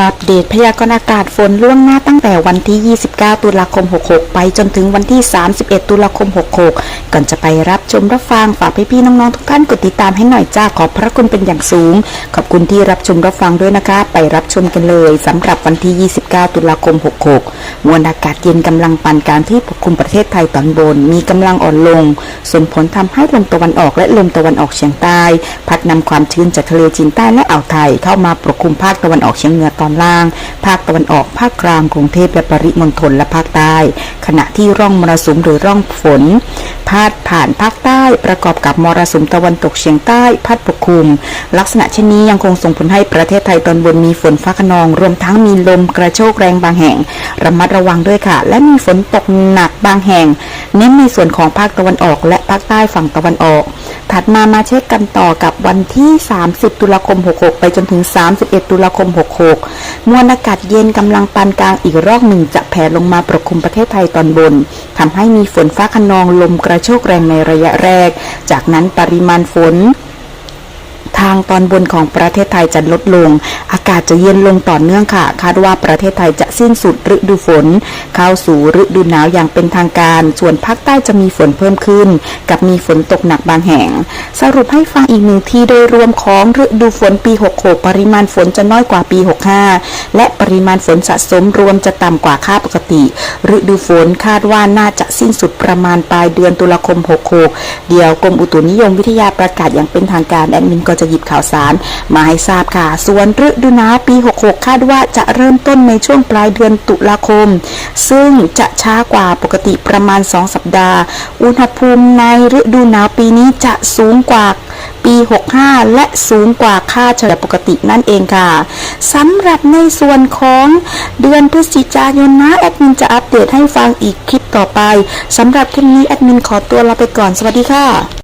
อัปเดตพยากรณ์อากาศฝนล่วงหน้าตั้งแต่วันที่ 29 ตุลาคม 66 ไปจนถึงวันที่ 31 ตุลาคม 66 ก่อนจะไปรับชมรับฟังฝากพี่ๆน้องๆทุกท่านกดติดตามให้หน่อยจ้าขอบพระคุณเป็นอย่างสูง ขอบคุณที่รับชมรับฟังด้วยนะคะ ไปรับชมกันเลยสำหรับวันที่ 29 ตุลาคม 66 มวลอากาศเย็นกำลังปานกลางที่ปกคลุมประเทศไทยตอนบน มีกำลังอ่อนลง ส่งผลทำให้ลมตะวันออกและลมตะวันออกเฉียงใต้ พัดนำความชื้นจากทะเลจีนใต้และอ่าวไทยเข้ามาปกคลุมภาคตะวันออกเฉียงเหนือตอนล่าง ภาคตะวันออก ภาคกลาง กรุงเทพและปริมณฑลและภาคใต้ ขณะที่ร่องมรสุมหรือร่องฝน พาดผ่านภาคใต้ ประกอบกับมรสุมตะวันตกเฉียงใต้พัดปกคลุม ลักษณะเช่นนี้ยังคงส่งผลให้ประเทศไทยตอนบนมีฝนฟ้าขนอง รวมทั้งมีลมกระโชกแรงบางแห่ง ระมัดระวังด้วยค่ะ และมีฝนตกหนักบางแห่ง เน้นในส่วนของภาคตะวันออก และภาคใต้ฝั่งตะวันออก ถัดมามาเช็คกันต่อกับวันที่ 30 ตุลาคม 66 ไปจนถึง 31 ตุลาคม 66มวลอากาศเย็นกำลังปานกลางอีกรอบหนึ่งจะแผ่ลงมาปกคลุมประเทศไทยตอนบนทำให้มีฝนฟ้าขนองลมกระโชกแรงในระยะแรก จากนั้นปริมาณฝน ทางตอนบนของประเทศไทยจะลดลง อากาศจะเย็นลงต่อเนื่องค่ะ คาดว่าประเทศไทยจะสิ้นสุดฤดูฝน เข้าสู่ฤดูหนาวอย่างเป็นทางการ ส่วนภาคใต้จะมีฝนเพิ่มขึ้น กับมีฝนตกหนักบางแห่ง สรุปให้ฟังอีกหนึ่งที่โดยรวมของฤดูฝนปี 66 ปริมาณฝนจะน้อยกว่าปี 65 และปริมาณฝนสะสมรวมจะต่ำกว่าค่าปกติ ฤดูฝนคาดว่าน่าจะสิ้นสุดประมาณปลายเดือนตุลาคม 66 เดี๋ยวกรมอุตุนิยมวิทยาประกาศอย่างเป็นทางการแอดมินก็จะจะหยิบข่าวสาร มาให้ทราบค่ะ ส่วนฤดูหนาวปี 66 คาดว่าจะเริ่มต้นในช่วงปลายเดือนตุลาคม ซึ่งจะช้ากว่าปกติประมาณ 2 สัปดาห์ อุณหภูมิในฤดูหนาวปีนี้จะสูงกว่าปี 65 และสูงกว่าค่าเฉลี่ยปกตินั่นเองค่ะสำหรับในส่วนของเดือนพฤศจิกายนนะแอดมินจะอัปเดตให้ฟังอีกคลิปต่อไปสำหรับคลิปนี้แอดมินขอตัวลาไปก่อนสวัสดีค่ะ